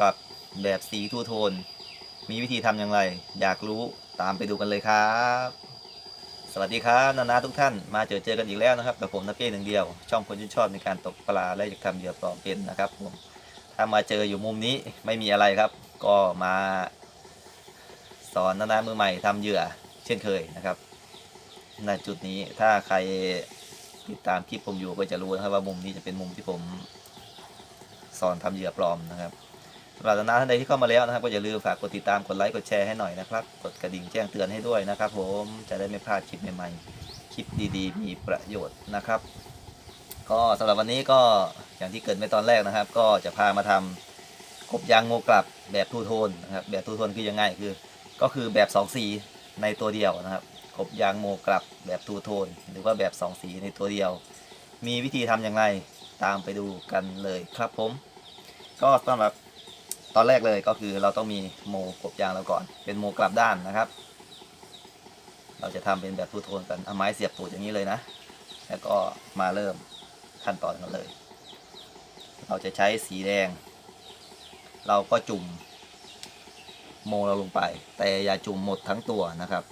กับแบบสีทูโทน มีวิธีทำอย่างไร อยากรู้ตามไปดูกันเลยครับ สวัสดีครับนานาทุกท่านมาเจอเจอกันอีกแล้วนะครับกับผมนาเป้หนึ่งเดียว ช่องคนที่นชอบในการตกปลาและทำเหยื่อปลอมเป็นนะครับผมถ้ามาเจออยู่มุมนี้ไม่มีอะไรครับ ก็มาสอนนานามือใหม่ทำเหยื่อเช่นเคยนะครับในจุดนี้ถ้าใครติดตามคลิปผมอยู่ก็จะรู้นะครับว่ามุมนี้จะเป็นมุมที่ผมสอนทำเหยื่อปลอมนะครับ สำหรับนาท่านใดที่เข้ามาแล้วนะครับ ก็อย่าลืมฝากกดติดตามกดไลค์กดแชร์ให้หน่อยนะครับ กดกระดิ่งแจ้งเตือนให้ด้วยนะครับ ผมจะได้ไม่พลาดคลิปใหม่ๆคลิปดีๆ มีประโยชน์นะครับ ก็สำหรับวันนี้ก็อย่างที่เกิดไปตอนแรกนะครับ ก็จะพามาทำกบยางโงกลับแบบทูโทนนะครับแบบทูโทนคือยังไงคือ ก็คือแบบสองสีในตัวเดียวนะครับกบยางโมกลับแบบทูโทน หรือว่าแบบสองสีในตัวเดียว มีวิธีทำอย่างไรตามไปดูกันเลยครับผม ก็สำหรับ ตอนแรกเลยก็คือเราต้องมีโมกบยางเราก่อน เป็นโมกลับด้านนะครับ เราจะทำเป็นแบบทูโทนกันเอาไม้เสียบตูดอย่างนี้เลยนะ แล้วก็มาเริ่มขั้นตอนกันเลย เราจะใช้สีแดง เราก็จุ่มโมเราลงไป แต่อย่าจุ่มหมดทั้งตัวนะครับ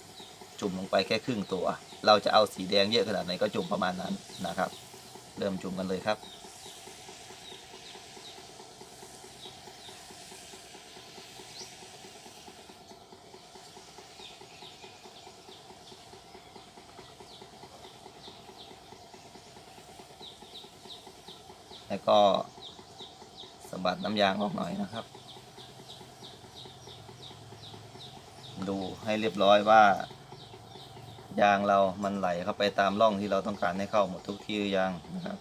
จุ่มลงไปแค่ครึ่งตัว เราจะเอาสีแดงเยอะขนาดไหนก็จุ่มประมาณนั้นนะครับ เริ่มจุ่มกันเลยครับ แล้วก็สะบัดน้ำยางออกหน่อยนะครับ ดูให้เรียบร้อยว่า ยางเรามันไหลเข้าไปตามร่องที่เราต้องการให้เข้าหมดทุกที่หรือยังนะครับ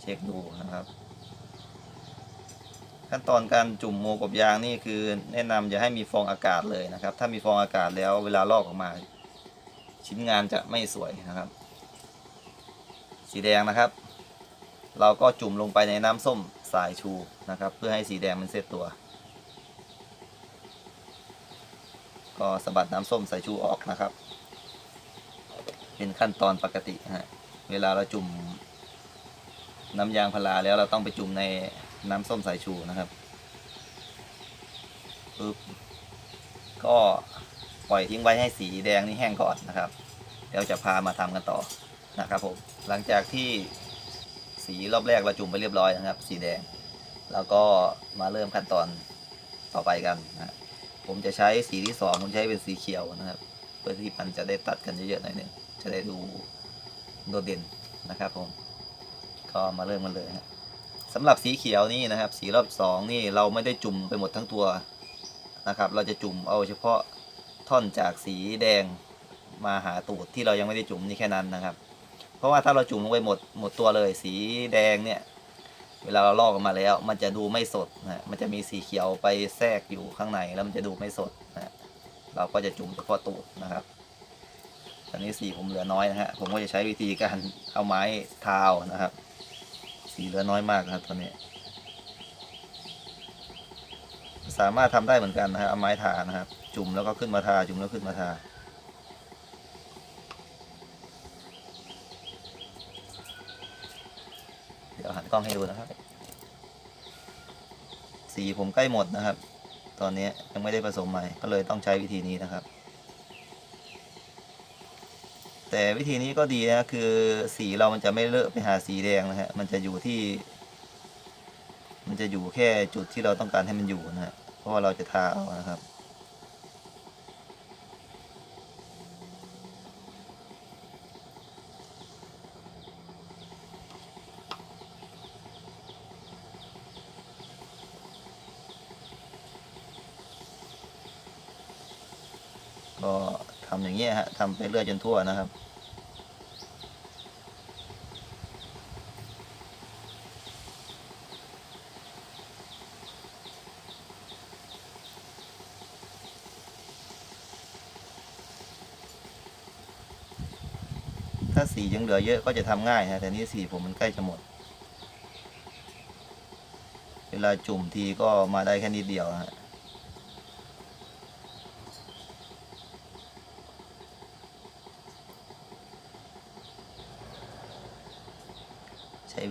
เช็คดูนะครับ ขั้นตอนการจุ่มโมกบยางนี่คือแนะนำอย่าให้มีฟองอากาศเลยนะครับ ถ้ามีฟองอากาศแล้วเวลาลอกออกมา ชิ้นงานจะไม่สวยนะครับ สีแดงนะครับ เราก็จุ่มลงไปในน้ำส้มสายชูนะครับ เพื่อให้สีแดงมันเซตตัว ก็สะบัดน้ำส้มสายชูออกนะครับ เป็นขั้นตอนปกติฮะเวลาเราจุ่มน้ำยางพาราแล้วเราต้องไปจุ่มในน้ำส้มสายชูนะครับปึ๊บก็ปล่อยทิ้งไว้ให้สีแดงนี่แห้งก่อนนะครับเดี๋ยวจะพามาทำกันต่อนะครับผมหลังจากที่ สีรอบแรกเราจุ่มไปเรียบร้อยนะครับ สีแดง แล้วก็มาเริ่มขั้นตอนต่อไปกันนะผมจะใช้สีที่สองผมใช้เป็นสีเขียวนะครับ เพื่อที่มันจะได้ตัดกันเยอะๆหน่อยนึงจะได้ดูโดดเด่นนะครับผมก็มาเริ่มกันเลยฮะสำหรับสีเขียวนี่นะครับ สีรอบสองนี่เราไม่ได้จุ่มไปหมดทั้งตัวนะครับ เราจะจุ่มเอาเฉพาะท่อนจากสีแดงมาหาตูดที่เรายังไม่ได้จุ่มนี่แค่นั้นนะครับ เพราะว่าถ้าเราจุ่มลงไปหมดหมดตัวเลย สีแดงเนี่ย เวลาเราลอกออกมาแล้ว มันจะดูไม่สดนะมันจะมีสีเขียวไปแทรกอยู่ข้างในแล้วมันจะดูไม่สดนะเราก็จะจุ่มเฉพาะตูดนะครับตอนนี้สีผมเหลือน้อยนะฮะผมก็จะใช้วิธีการเอาไม้ทาวนะครับ สีเหลือน้อยมากนะครับตอนนี้ สามารถทำได้เหมือนกันนะฮะเอาไม้ทานะครับ จุ่มแล้วก็ขึ้นมาทา จุ่มแล้วขึ้นมาทา ดี๋ยวหันกล้องให้ดูนะครับ สีผมใกล้หมดนะครับ ตอนนี้ยังไม่ได้ผสมใหม่ ก็เลยต้องใช้วิธีนี้นะครับ แต่วิธีนี้ก็ดีนะคือสีเรามันจะไม่เลอะไปหาสีแดงนะฮะ มันจะอยู่ที่ มันจะอยู่แค่จุดที่เราต้องการให้มันอยู่นะฮะ เพราะว่าเราจะทาเอานะครับ ก็ทำอย่างนี้ยฮะทำไปเรื่อยจนทั่วนะครับถ้าสียังเหลือเยอะก็จะทำง่ายฮะแต่นี่สีผมมันใกล้จะหมด เวลาจุ่มทีก็มาได้แค่นิดเดียวฮะ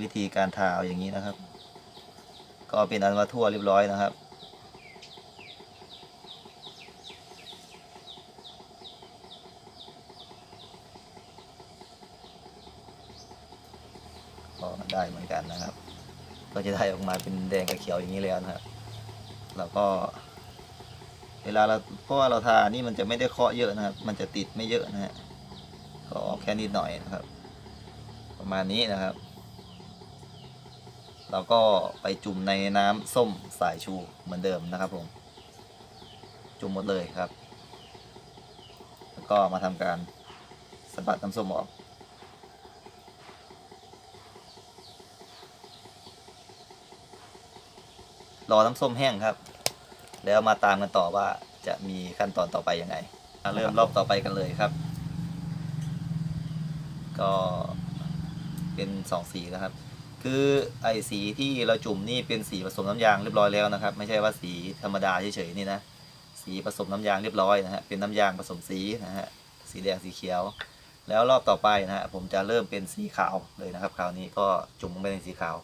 วิธีการทาเอาอย่างนี้นะครับ ก็เป็นอันว่าทั่วเรียบร้อยนะครับ ก็ได้เหมือนกันนะครับ ก็จะได้ออกมาเป็นแดงกับเขียวอย่างนี้แล้วนะครับแล้วก็ เวลาเราเพราะว่าเราทานี่มันจะไม่ได้เคาะเยอะนะครับ มันจะติดไม่เยอะนะฮะก็ออกแค่นิดหน่อยนะครับ ประมาณนี้นะครับ เราก็ไปจุ่มในน้ำส้มสายชูเหมือนเดิมนะครับผม จุ่มหมดเลยครับ แล้วก็มาทำการสะบัดน้ำส้มออกรอน้ำส้มแห้งครับ แล้วมาตามกันต่อว่าจะมีขั้นตอนต่อไปยังไงมาเริ่มรอบต่อไปกันเลยครับ ก็เป็นสองสีนะครับ คือไอสีที่เราจุ่มนี่เป็นสีผสมน้ำยางเรียบร้อยแล้วนะครับ ไม่ใช่ว่าสีธรรมดาเฉยๆนี่นะสีผสมน้ำยางเรียบร้อยนะฮะเป็นน้ำยางผสมสีนะฮะสีแดงสีเขียว แล้วรอบต่อไปนะฮะผมจะเริ่มเป็นสีขาวเลยนะครับ คราวนี้ก็จุ่มลงไปในสีขาว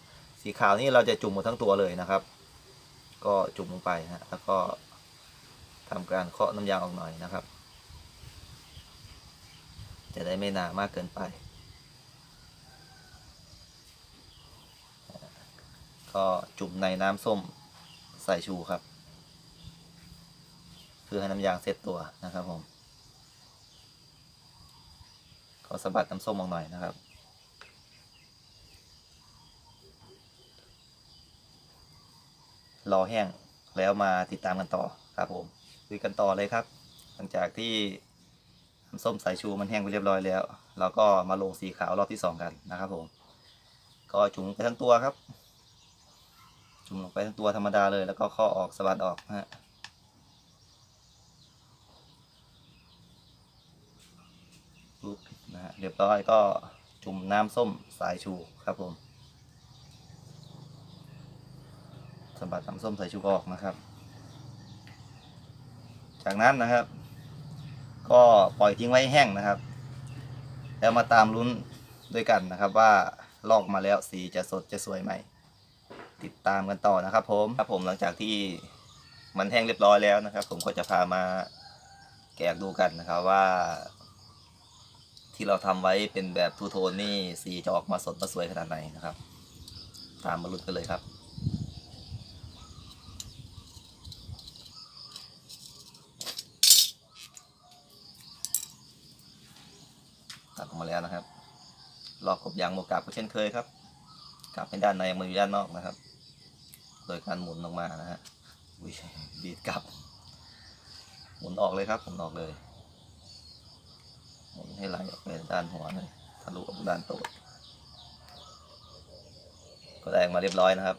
สีขาวนี่เราจะจุ่มหมดทั้งตัวเลยนะครับ ก็จุ่มลงไปนะฮะแล้วก็ทำการเคาะน้ำยางออกหน่อยนะครับ จะได้ไม่หนามากเกินไป ก็จุ่มในน้ำส้มใส่ชูครับ เพื่อให้น้ำยางเซตตัวนะครับผมก็สะบัดน้ำส้มออกหน่อยนะครับ รอแห้งแล้วมาติดตามกันต่อครับผมคุยกันต่อเลยครับ หลังจากที่น้ำส้มสายชูมันแห้งไปเรียบร้อยแล้ว เราก็มาลงสีขาวรอบที่สองกันนะครับผม ก็จุ่มไปทั้งตัวครับ จุ่มลงไปทั้งตัวธรรมดาเลย แล้วก็ข้อออกสะบัดออกนะฮะปุ๊บนะฮะเรียบร้อยก็จุ่มน้ำส้มสายชูครับผมสะบัดน้ำส้มสายชูออกนะครับ จากนั้นนะครับ ก็ปล่อยทิ้งไว้แห้งนะครับ แล้วมาตามลุ้นด้วยกันนะครับว่าลอกมาแล้วสีจะสดจะสวยไหม ติดตามกันต่อนะครับ ผมครับผมหลังจากที่มันแห้งเรียบร้อยแล้วนะครับ ผมก็จะพามาแกะดูกันนะครับว่า ที่เราทำไว้เป็นแบบทูโทนนี่สีจะออกมาสดมาสวยขนาดไหนนะครับ ตามมาลุ้นกันเลยครับตัดออกมาแล้วนะครับลอกกบยางโมกาบก็เช่นเคยครับกลับเป็นด้านในมืออยู่ด้านนอกนะครับ โดยการหมุนออกมานะฮะอุ้ยดีดกลับ หมุนออกเลยครับหมุนออกเลยหมุนให้ไหลออกไปด้านหัวเลยทะลุออกด้านตูดก็ได้มาเรียบร้อยนะครับ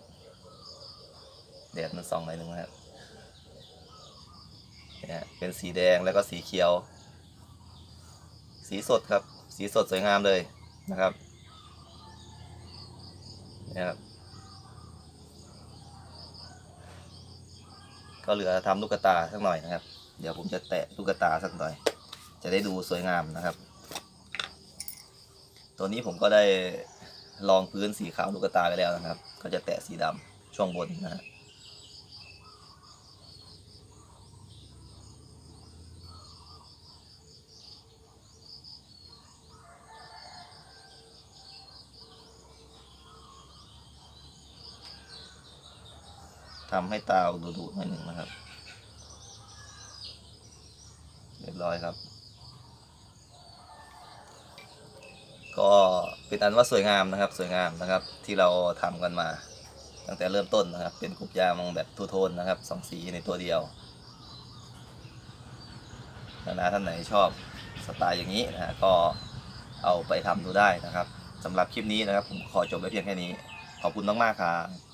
แดดมันส่องหน่อยหนึงนะครับเนี่ยเป็นสีแดงแล้วก็สีเขียว สีสดครับ สีสดสวยงามเลยนะครับเนี่ยครับ ก็เหลือทำลูกตาสักหน่อยนะครับ เดี๋ยวผมจะแตะลูกตาสักหน่อย จะได้ดูสวยงามนะครับ ตัวนี้ผมก็ได้ลองพื้นสีขาวลูกตาไปแล้วนะครับ ก็จะแตะสีดำช่วงบนนะฮะ ทำให้ตาดูดูๆหน่อยหนึ่งนะครับ เรียบร้อยครับ ก็เป็นอันว่าสวยงามนะครับ สวยงามนะครับ ที่เราทำกันมา ตั้งแต่เริ่มต้นนะครับ เป็นกรุบยามองแบบทูโทนนะครับสองสีในตัวเดียวนานาท่านไหนชอบสไตล์อย่างนี้นะฮะก็เอาไปทำดูได้นะครับสำหรับคลิปนี้นะครับ ผมขอจบไว้เพียงแค่นี้ ขอบคุณมาก ๆ ครับ